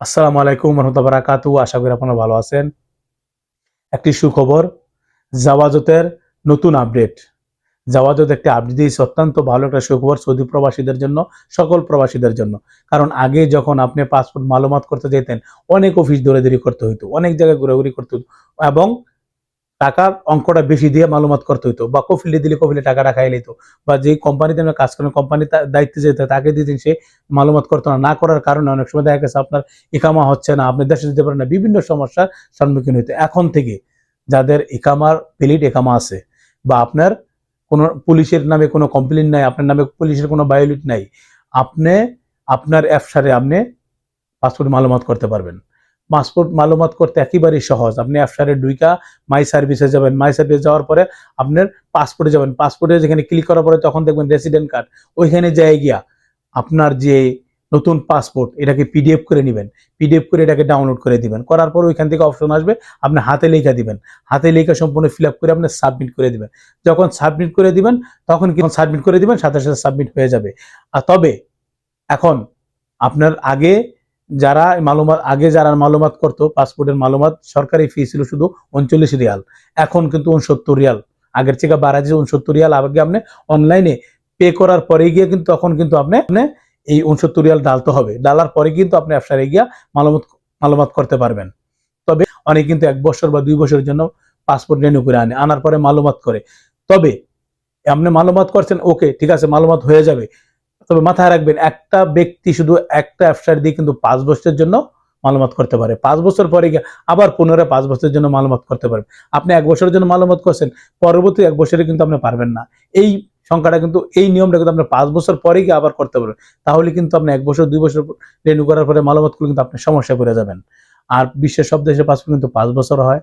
আসসালামু আলাইকুম রহমতুল্লাহ আশা করি আপনারা ভালো আছেন। একটি সুখবর, জাওয়াজতের নতুন আপডেট। জাওয়াজত একটি আপডেট দিয়েছে, অত্যন্ত ভালো একটা সুখবর সৌদি প্রবাসীদের জন্য, সকল প্রবাসীদের জন্য। কারণ আগে যখন আপনি পাসপোর্ট মালুমাত করতে যেতেন, অনেক অফিস দৌড়ে দৌড়ি করতে হইতো, অনেক জায়গায় ঘোরাঘুরি করতে হতো এবং টাকার অঙ্কটা বেশি দিয়ে মালুমাত করতে হইতো বা কফিলে দিলে কফিলে টাকা রাখাই নিত বা যে কোম্পানিতে আপনি কাজ করেন কোম্পানির দায়িত্বে যেতে তাকে দিতেন, সে মালুমাত করতো না। না করার কারণে অনেক সময় দেখা গেছে আপনার ইকামা হচ্ছে না, আপনি দেশে যেতে পারেন না, বিভিন্ন সমস্যার সম্মুখীন হইতে। এখন থেকে যাদের ইকামার ভ্যালিড একামা আছে বা আপনার কোনো পুলিশের নামে কোনো কমপ্লেন নাই, আপনার নামে পুলিশের কোনো বায়োলিট নাই, আপনি, আপনার অ্যাপসারে আপনি পাসপোর্ট মালুমাত করতে পারবেন। পাসপোর্ট মালুমাত করতে একেবারেই সহজ। আপনি অ্যাপসারে ডুইকা মাই সার্ভিসে যাবেন। মাই সার্ভিস যাওয়ার পরে আপনার পাসপোর্টে যাবেন। পাসপোর্টে যেখানে ক্লিক করার পরে তখন দেখবেন রেসিডেন্ট কার্ড ওইখানে যায় গিয়া আপনার যে নতুন পাসপোর্ট, এটাকে পিডিএফ করে নেবেন। পিডিএফ করে এটাকে ডাউনলোড করে দিবেন। করার পর ওইখান থেকে অপশন আসবে, আপনি হাতে লেখা দিবেন। হাতে লেখা সম্পূর্ণ ফিল করে আপনি সাবমিট করে দিবেন। যখন সাবমিট করে দিবেন, তখন কি সাবমিট করে দিবেন, সাথে সাথে সাবমিট হয়ে যাবে। আর তবে এখন আপনার আগে যারা মালুমাত, আগে যারা মালুমাত করতো, পাসপোর্টের মালুমাত, সরকারি ফি ছিল শুধু উনচল্লিশ রিয়াল। এখন কিন্তু উনসত্তর রিয়াল। আগের থেকে বাড়া যে উনসত্তর রিয়াল, আগে আপনি অনলাইনে পে করার পরে গিয়ে কিন্তু তখন কিন্তু আপনি আপনি এই উনসত্তর রিয়াল ডালতে হবে। ডালার পরে কিন্তু আপনি ব্যবসায় গিয়া মালুমাত মালুমাত করতে পারবেন। তবে অনেক কিন্তু এক বছর বা দুই বছরের জন্য পাসপোর্ট রেনিউ করে আনে, আনার পরে মালুমাত করে। তবে আপনি মালুমাত করছেন ওকে ঠিক আছে, মালুমাত হয়ে যাবে। তবে মাথায় রাখবেন, একটা ব্যক্তি শুধু একটা ব্যবসার দিয়ে কিন্তু পাঁচ বছরের জন্য মালুমাত করতে পারে। পাঁচ বছর পরে গিয়ে আবার পুনরায় পাঁচ বছরের জন্য মালুমাত করতে পারবেন আপনি এক বছরের জন্য মালুমাত করছেন, পরবর্তী এক বছরে কিন্তু আপনি পারবেন না। এই সংখ্যাটা কিন্তু, এই নিয়মটা কিন্তু আপনি পাঁচ বছর পরে গিয়ে আবার করতে পারবেন। তাহলে কিন্তু আপনি এক বছর, দুই বছর রেনু করার পরে মালুমাত করলে কিন্তু আপনি সমস্যা পড়ে যাবেন। আর বিশ্বের সব দেশে পাসপোর্ট কিন্তু পাঁচ বছর হয়,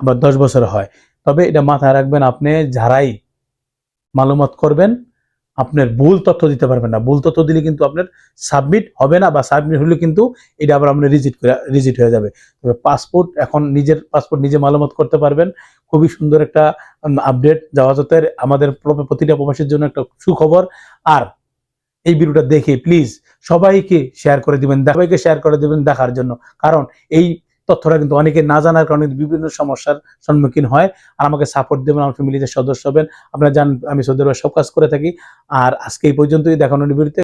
আবার দশ বছর হয়। তবে এটা মাথায় রাখবেন, আপনি যারাই মালুমাত করবেন আপনার ভুল তথ্য দিতে পারবেন না। ভুল তথ্য দিলে কিন্তু আপনার সাবমিট হবে না বা সাবমিট হলে কিন্তু এটা আবার আপনার রিজিট রিজিট হয়ে যাবে। তবে পাসপোর্ট এখন নিজের পাসপোর্ট নিজে মালুমাত করতে পারবেন। খুবই সুন্দর একটা আপডেট যাওয়াজতের আমাদের প্র- প্রতিটা প্রবাসীর জন্য একটা সুখবর। আর এই ভিডিওটা দেখে প্লিজ সবাইকে শেয়ার করে দিবেন, সবাইকে শেয়ার করে দিবেন দেখার জন্য। কারণ এই তথ্যটা কিন্তু অনেকে না জানার কারণে বিভিন্ন সমস্যার সম্মুখীন হয়। আর আমাকে সাপোর্ট দেবেন, আমার ফ্যামিলিতে সদস্য হবেন। আপনারা জান আমি সৌদি সব কাজ করে থাকি। আর আজকে এই পর্যন্তই দেখানোর বিরুদ্ধে